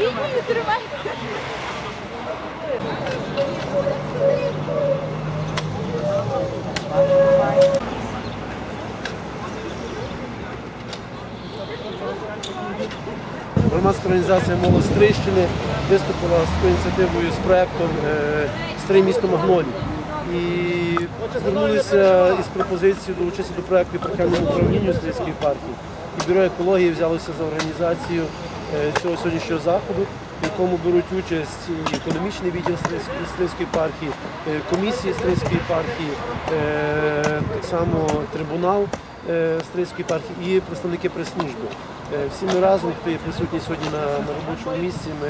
Лінію тримай. Громадська організація «Молодь Стрийщини» виступила з ініціативою з проєктом е, «Стрий місто Магнолій». І звернулися із пропозицією долучитися до проєкту паркального управління Стрийської партії. І бюро екології взялося за організацію цього сьогоднішнього заходу, в якому беруть участь і економічний відділ Стрийської- партії, е, комісії Стрийської партії, е, так само трибунал е, Стрийської партії і представники прес-служби. Е, Всі ми разом, хто є присутній сьогодні на, на робочому місці, ми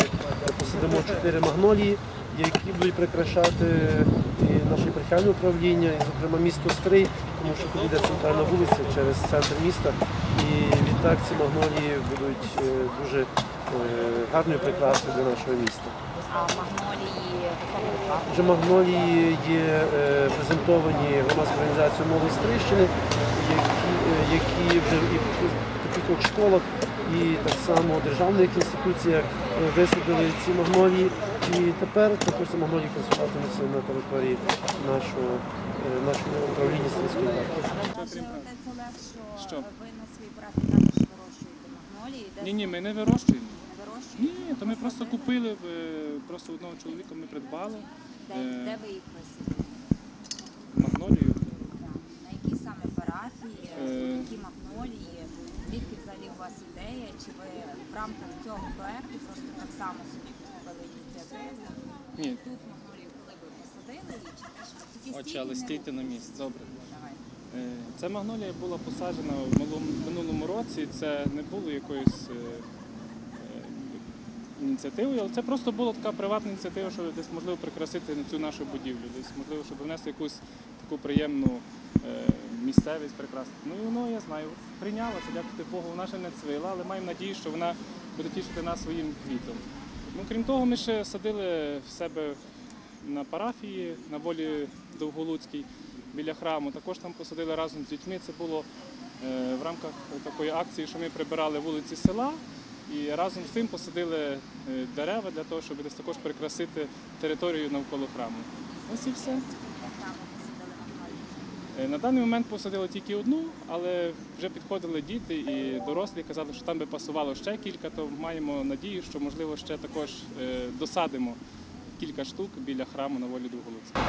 посадимо чотири магнолії, які будуть прикрашати і наше прихильне управління, і, зокрема, місто Стрий, тому що тут центральна вулиця через центр міста. І відтак ці магнолії будуть е, дуже е, гарною прикрасою для нашого міста. А магнолії Вже магнолії є е, презентовані громадською організацією Молодь Стрищини, які, які вже і в таких школах і так само в державних інституціях висадили ці магнолії. І тепер також ці магнолії красуватимуться на території нашого, е, нашого управління сільської партії. Отець Олег, що, Що? ви на також вирощуєте магнолії. Ні, ні, ми не вирощуємо. не вирощуєте? Ні, то ми просто купили, е, просто одного чоловіка ми придбали Де, Е. де ви їх висадили? магнолію. На якій саме парафії, Е. які магнолії, звідки взагалі у вас ідея? Чи ви в рамках цього проекту просто так само собі? Ні. Тут магнолію, коли ви посадили тільки Очі, стійте, але стійте на місці. Добре. Давай. Е, Ця магнолія була посаджена в малому- минулому році. Це не було якоюсь е, е, ініціативою, але це просто була така приватна ініціатива, щоб десь можливо прикрасити цю нашу будівлю, десь можливо, щоб внести якусь таку приємну е, місцевість прикрасити. Ну і воно, я знаю, прийнялося, дякувати Богу, вона ще не цвила, але маємо надію, що вона буде тішити нас своїм квітом. Ну, крім того, ми ще садили в себе на парафії на волі Довголуцькій біля храму. Також там посадили разом з дітьми. Це було е, в рамках такої акції, що ми прибирали вулиці села. І разом з тим посадили е, дерева для того, щоб десь також прикрасити територію навколо храму. Ось і все. Там посадили магнолії. Е, На даний момент посадили тільки одну, але вже підходили діти і дорослі казали, що там би пасувало ще кілька, то маємо надію, що можливо ще також е, досадимо кілька штук біля храму на волі Довголуцького.